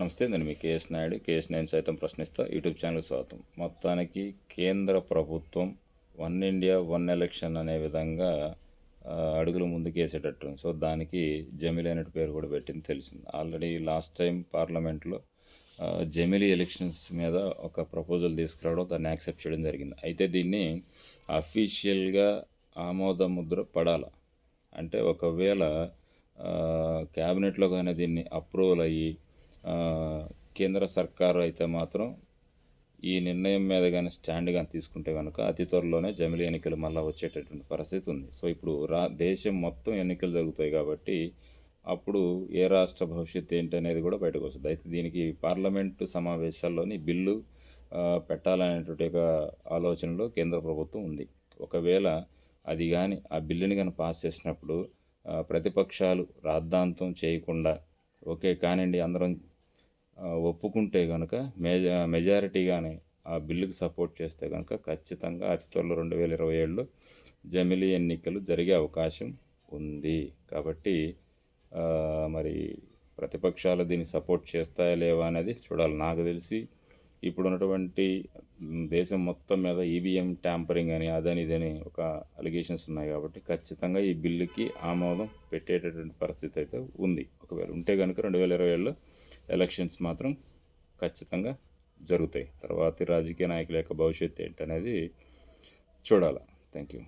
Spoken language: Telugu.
నమస్తే నేను మీ కేఎస్ నాయుడు. కేఎస్ నేను సైతం ప్రశ్నిస్తా. యూట్యూబ్ ఛానల్ స్వాగతం. మొత్తానికి కేంద్ర ప్రభుత్వం వన్ ఇండియా వన్ ఎలక్షన్ అనే విధంగా అడుగులు ముందుకేసేటట్టు సో దానికి జమిలి అనే పేరు కూడా పెట్టింది తెలిసింది. ఆల్రెడీ లాస్ట్ టైం పార్లమెంట్లో జమిలి ఎలక్షన్స్ మీద ఒక ప్రపోజల్ తీసుకురావడం దాన్ని యాక్సెప్ట్ చేయడం జరిగింది. అయితే దీన్ని అఫీషియల్గా ఆమోద ముద్ర పడాల. అంటే ఒకవేళ క్యాబినెట్లో కానీ దీన్ని అప్రూవల్ అయ్యి కేంద్ర సర్కారు అయితే మాత్రం ఈ నిర్ణయం మీద కానీ స్టాండ్ కానీ తీసుకుంటే కనుక అతి త్వరలోనే జమిలి ఎన్నికలు మళ్ళీ వచ్చేటటువంటి పరిస్థితి ఉంది. సో ఇప్పుడు రా దేశం మొత్తం ఎన్నికలు జరుగుతాయి కాబట్టి అప్పుడు ఏ రాష్ట్ర భవిష్యత్తు ఏంటి అనేది కూడా బయటకు వస్తుంది. అయితే దీనికి పార్లమెంటు సమావేశాల్లోని బిల్లు పెట్టాలనేటువంటి ఒక ఆలోచనలో కేంద్ర ప్రభుత్వం ఉంది. ఒకవేళ అది కానీ ఆ బిల్లుని కానీ పాస్ చేసినప్పుడు ప్రతిపక్షాలు రాద్ధాంతం చేయకుండా ఓకే కానివ్వండి అందరం ఒప్పుకుంటే కనుక మెజ మెజారిటీగానే ఆ బిల్లుకి సపోర్ట్ చేస్తే కనుక ఖచ్చితంగా అతి త్వరలో రెండు వేల ఇరవై ఏడులో జమిలీ ఎన్నికలు జరిగే అవకాశం ఉంది. కాబట్టి మరి ప్రతిపక్షాలు దీన్ని సపోర్ట్ చేస్తాయా లేవా అనేది చూడాలి. నాకు తెలిసి ఇప్పుడు ఉన్నటువంటి దేశం మొత్తం మీద ఈవీఎం ట్యాంపరింగ్ అని అదని ఇదని ఒక అలిగేషన్స్ ఉన్నాయి కాబట్టి ఖచ్చితంగా ఈ బిల్లుకి ఆమోదం పెట్టేటటువంటి పరిస్థితి అయితే ఉంది. ఒకవేళ ఉంటే కనుక రెండు వేల ఇరవై ఏడులో ఎలక్షన్స్ మాత్రం ఖచ్చితంగా జరుగుతాయి. తర్వాతి రాజకీయ నాయకుల యొక్క భవిష్యత్తు ఏంటనేది చూడాలి. Thank you